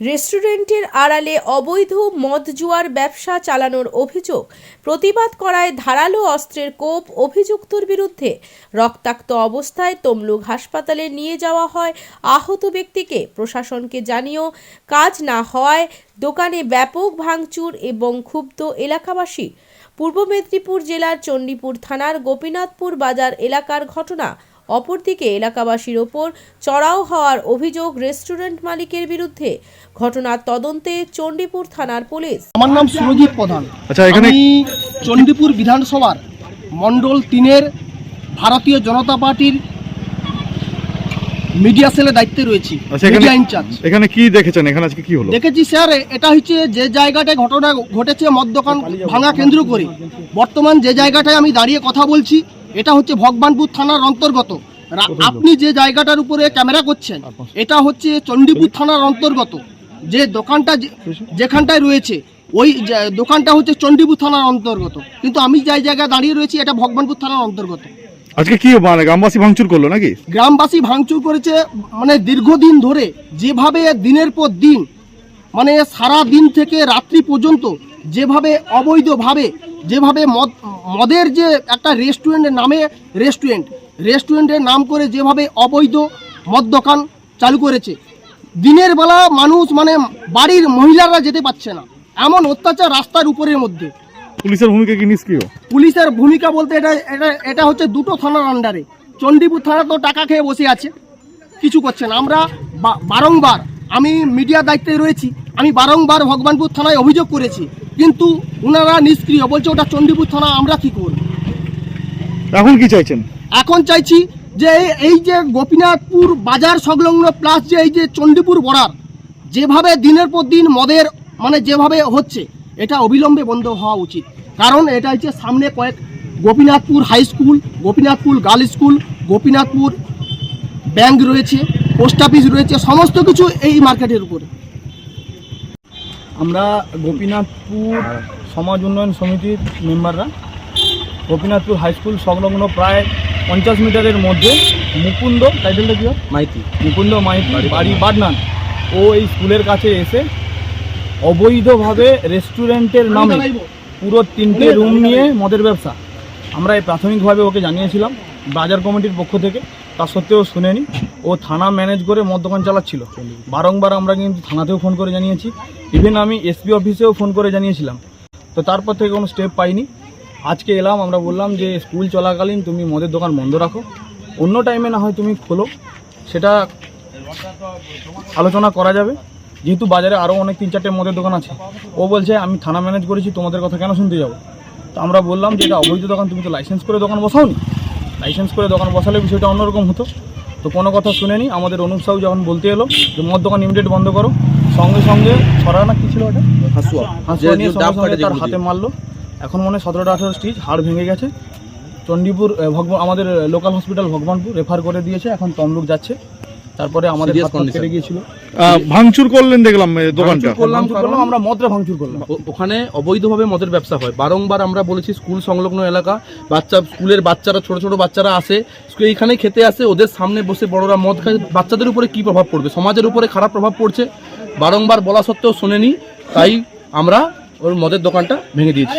রেস্টুরেন্টের আড়ালে অবৈধ মদ জুয়ার ব্যবসা চালানোর অভিযোগ, প্রতিবাদ করায় ধারালো অস্ত্রের কোপ অভিযুক্তর বিরুদ্ধে। রক্তাক্ত অবস্থায় তমলুক হাসপাতালে নিয়ে যাওয়া হয় আহত ব্যক্তিকে। প্রশাসনকে জানিয়েও কাজ না হওয়ায় দোকানে ব্যাপক ভাঙচুর এবং ক্ষুব্ধ এলাকাবাসী। পূর্ব মেদিনীপুর জেলার চণ্ডীপুর থানার গোপীনাথপুর বাজার এলাকার ঘটনা অপরদিকে এলাকাবাসীর ওপর চড়াও হওয়ার অভিযোগ রেস্টুরেন্ট মালিকের বিরুদ্ধে। ঘটনার তদন্তে চণ্ডীপুর থানার পুলিশ। আমার নাম সুরজিৎ প্রধান। আচ্ছা এখানে আমি চণ্ডীপুর বিধানসভার মণ্ডল তিনের ভারতীয় জনতা পার্টির মিডিয়া সেলের দায়িত্বে রয়েছি আচ্ছা এখানে মিডিয়া ইনচার্জ। এখানে কি দেখেছেন? এখানে আজকে কি হলো? দেখেছি স্যার এটা হচ্ছে যে জায়গাটায় ঘটনা ঘটেছে মদ দোকান ভাঙা কেন্দ্র করে। বর্তমান যে জায়গাটায় আমি দাঁড়িয়ে কথা বলছি এটা হচ্ছে ভগবানপুর থানার অন্তর্গত। আপনি যে জায়গাটার উপরে ক্যামেরা করছেন এটা হচ্ছে চণ্ডীপুর থানার অন্তর্গত। যে দোকানটা যেখানটায় রয়েছে ওই দোকানটা হচ্ছে চণ্ডীপুর থানার অন্তর্গত। কিন্তু আমি যে জায়গায় দাঁড়িয়ে রয়েছি এটা ভগবানপুর থানার অন্তর্গত। আজকে কি মানে গ্রামবাসী ভাঙচুর করল নাকি? গ্রামবাসী ভাঙচুর করেছে মানে দীর্ঘদিন ধরে যেভাবে দিনের পর দিন মানে সারা দিন থেকে রাত্রি পর্যন্ত যেভাবে অবৈধভাবে যেভাবে মদ মদের যে একটা রেস্টুরেন্টের নামে রেস্টুরেন্ট রেস্টুরেন্টের নাম করে যেভাবে অবৈধ মদ দোকান চালু করেছে দিনের বেলা মানুষ মানে বাড়ির মহিলারা যেতে পারছে না। এমন অত্যাচার রাস্তার উপরের মধ্যে। পুলিশের ভূমিকা কি নিষ্ক্রিয়? পুলিশের ভূমিকা বলতে এটা এটা এটা হচ্ছে দুটো থানার আন্ডারে চণ্ডীপুর থানা তো টাকা খেয়ে বসে আছে কিছু করছে না। আমরা বারংবার আমি মিডিয়া দায়িত্বে রয়েছি আমি বারংবার ভগবানপুর থানায় অভিযোগ করেছি কিন্তু ওনারা নিষ্ক্রিয়। বলছে ওটা চণ্ডীপুর থানা আমরা কি করব? এখন কি চাইছেন? এখন চাইছি যে এই- যে গোপীনাথপুর বাজার সংলগ্ন প্লাস যে এই যে চণ্ডীপুর বর্ডার যেভাবে দিনের পর দিন মদের মানে যেভাবে হচ্ছে এটা অবিলম্বে বন্ধ হওয়া উচিত। কারণ এটা হচ্ছে সামনে কয়েক Gopinathpur high school Gopinathpur girl school Gopinathpur bank রয়েছে পোস্ট অফিস রয়েছে সমস্ত কিছু এই মার্কেটের উপরে। আমরা গোপীনাথপুর সমাজ উন্নয়ন সমিতির মেম্বাররা। গোপীনাথপুর হাই স্কুল সংলগ্ন প্রায় পঞ্চাশ মিটারের মধ্যে মুকুন্দ টাইটেলটা কি হয়? মাইতি। মুকুন্দ মাইতি বাড়ি বাডনান ও এই স্কুলের কাছে এসে অবৈধভাবে রেস্টুরেন্টের নামে পুরো তিনটে রুম নিয়ে মদের ব্যবসা। আমরা এই প্রাথমিকভাবে ওকে জানিয়েছিলাম। বাজার কমিটির পক্ষ থেকে, তা সত্ত্বেও শুনেনি। ও থানা ম্যানেজ করে মদ দোকান চালাচ্ছিল। বারংবার আমরা কিন্তু থানাতেও ফোন করে জানিয়েছি। ইভেন আমি এসপি অফিসেও ফোন করে জানিয়েছিলাম। তো তারপর থেকে কোনো স্টেপ পাইনি। আজকে এলাম, আমরা বললাম যে স্কুল চলাকালীন তুমি মদের দোকান বন্ধ রাখো। অন্য টাইমে না হয় তুমি খোলো। সেটা আলোচনা করা যাবে। যেহেতু বাজারে আরও অনেক তিন চারটে মদের দোকান আছে। ও বলছে, আমি থানা ম্যানেজ করেছি, তোমাদের কথা কেন শুনতে যাব? তো আমরা বললাম যে, এটা অবৈধ দোকান, তুমি তো লাইসেন্স করে দোকান বসাওনি? লাইসেন্স করে দোকান বসালে বিষয়টা অন্যরকম হতো। তো কোনো কথা শুনেনি। আমাদের অনুপ সাহু যখন বলতে এলো যে মদ দোকান ইমিডিয়েট বন্ধ করো। সঙ্গে সঙ্গে ছড়া না কি ছিল ওটা? হাসুয়া। হাসুয়া নিয়ে সঙ্গে সঙ্গে তার হাতে মারলো। এখন মনে হয় সতেরোটা আঠেরো স্টিচ হাড় ভেঙে গেছে। চণ্ডীপুর ভগবান আমাদের লোকাল হসপিটাল ভগবানপুর রেফার করে দিয়েছে। এখন তমলুক যাচ্ছে। তারপরে আমাদের হাত ফাত কেটে গিয়েছিল। ভাঙচুর করলেন দেখলাম দোকানটা। করলাম করলাম আমরা মদরে ভাঙচুর করলাম। ওখানে অবৈধভাবে মদের ব্যবসা হয়। বারংবার আমরা বলেছি স্কুল সংলগ্ন এলাকা বাচ্চা স্কুলের বাচ্চারা ছোট ছোট বাচ্চারা আসে স্কুল এইখানেই খেতে আসে ওদের সামনে বসে বড়রা মদ খায়। বাচ্চাদের উপরে কি প্রভাব পড়বে? সমাজের উপরে খারাপ প্রভাব পড়ছে। বারংবার বলা সত্ত্বেও শোনেনি তাই আমরা ওর মদের দোকানটা ভেঙে দিয়েছি।